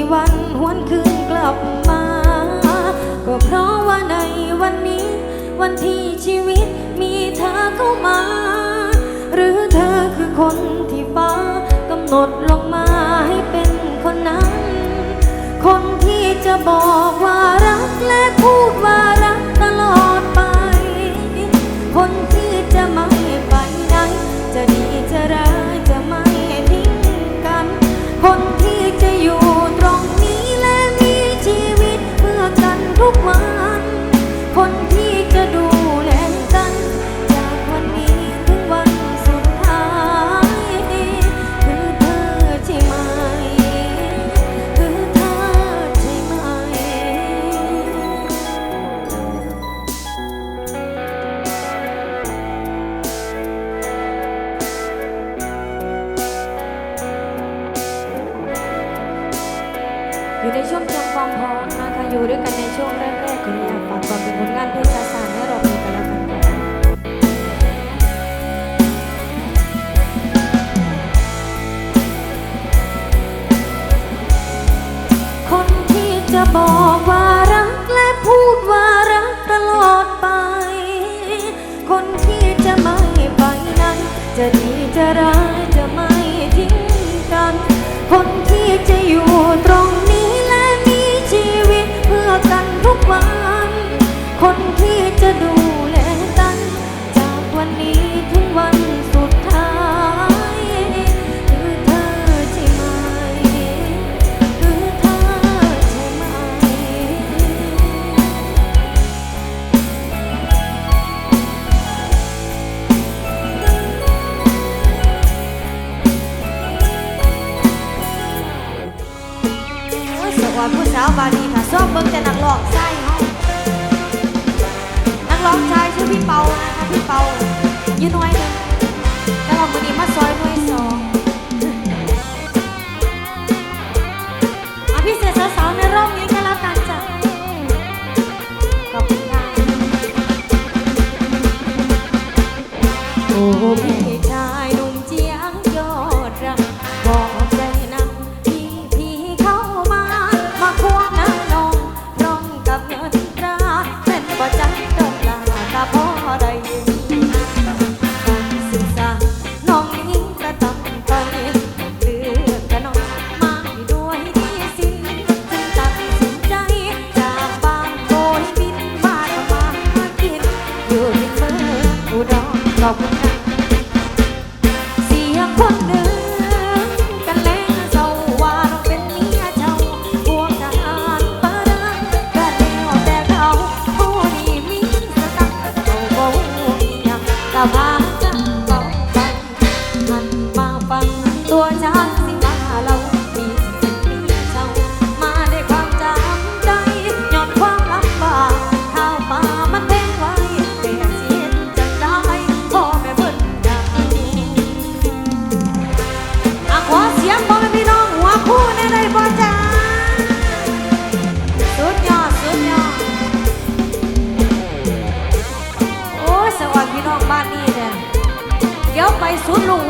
ีวันหวนคืนกลับมา ก็เพราะว่าในวันนี้ วันที่ชีวิตมีเธอเข้ามา หรือเธอคือคนที่ฟ้ากำหนดลงมาให้เป็นคนนั้น คนที่จะบอกว่ารักและพูดว่ารักตลอดไป คนที่จะมา อยู่ด้วยกันในช่วงแรกๆก็อยากฝากความเป็นผลงานเพลงสาสานให้เราเป็นกันแล้วกันคนที่จะบอกว่ารักและพูดว่ารักตลอดไป คนที่จะไม่ไปนั้น จะดีจะร้ายจะไม่ทิ้งกันคน ชอบเบิ้งแต่นักร้องใส่ห้องนักร้องชายชื่อพี่เปานะคะพี่เปายืนน้อยหนึงแล้วเรามื้อนี้มาซอยหน่อยสองเอาพี่เสสาวในร่มนี้ก็รับกันจ้ะขอบคุณค่ะ โอ้พี่ ครับ es un lujo.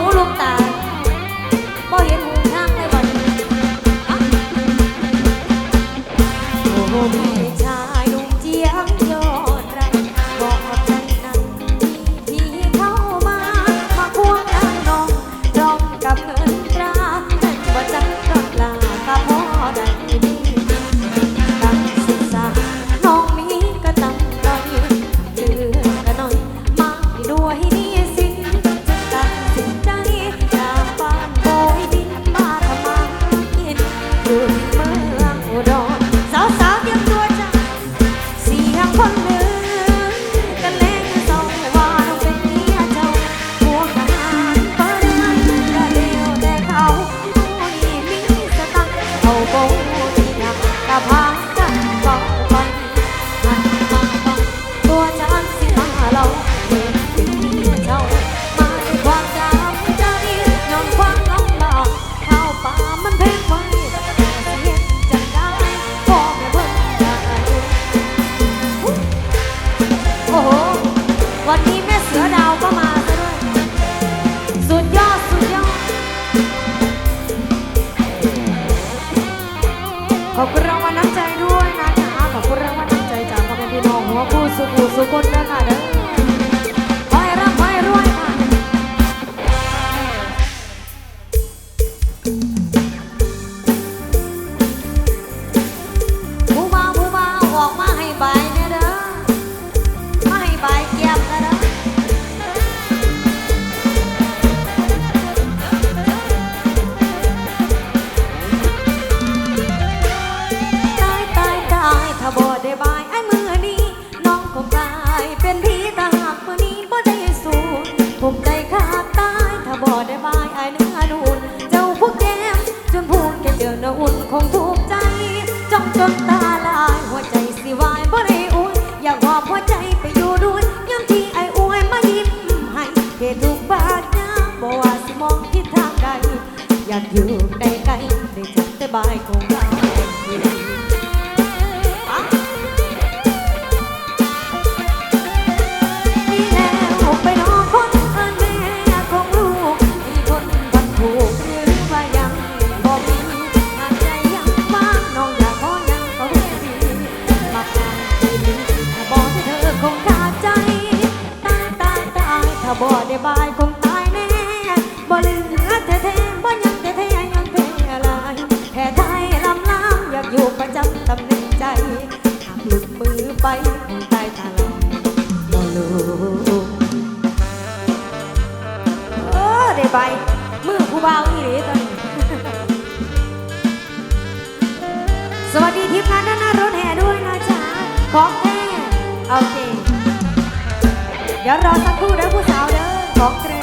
ของแกร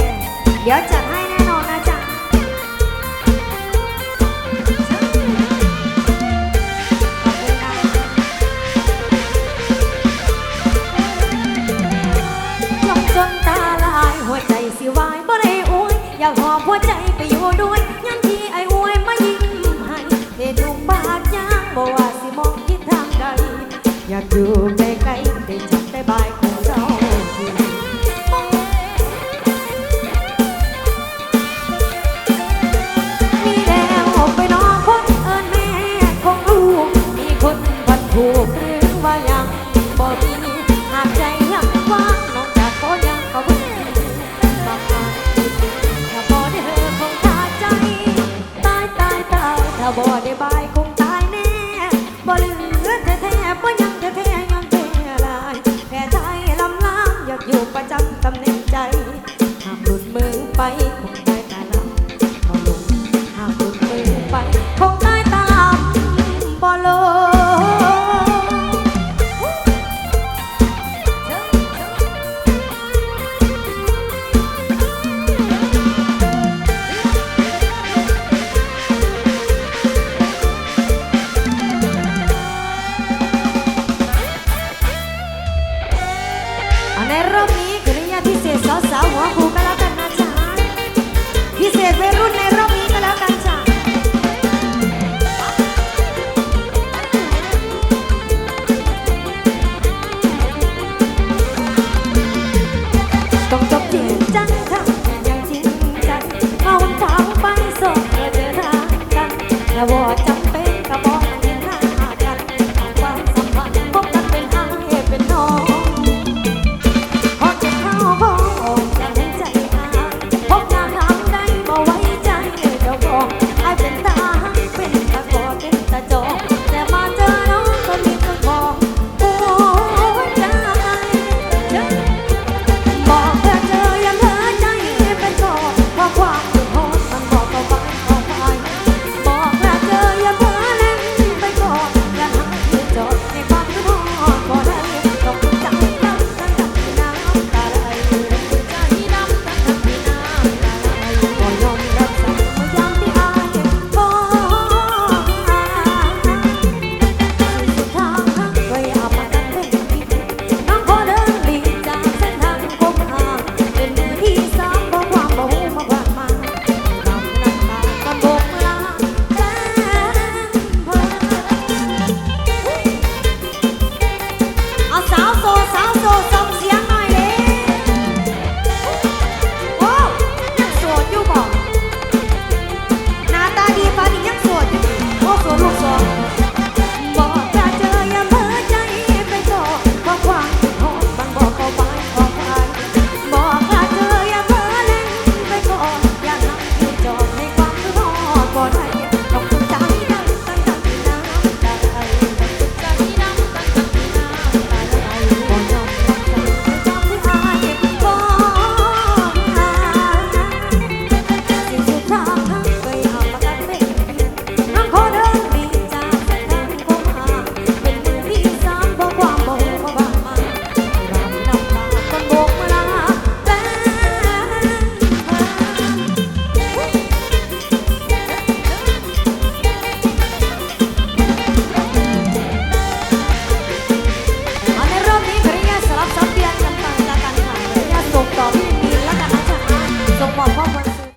เดี๋ยวจัดให้แน่นอนนะจ๊ะลงจนตาลายหัวใจสิวายบ่ได้อวยอยากหอบหัวใจไปอยู่ด้วยยันที่ไอ้อวยมายิ้มให้เททุกปากยางบ่ว่าสิมองทิศทางใดอยากดู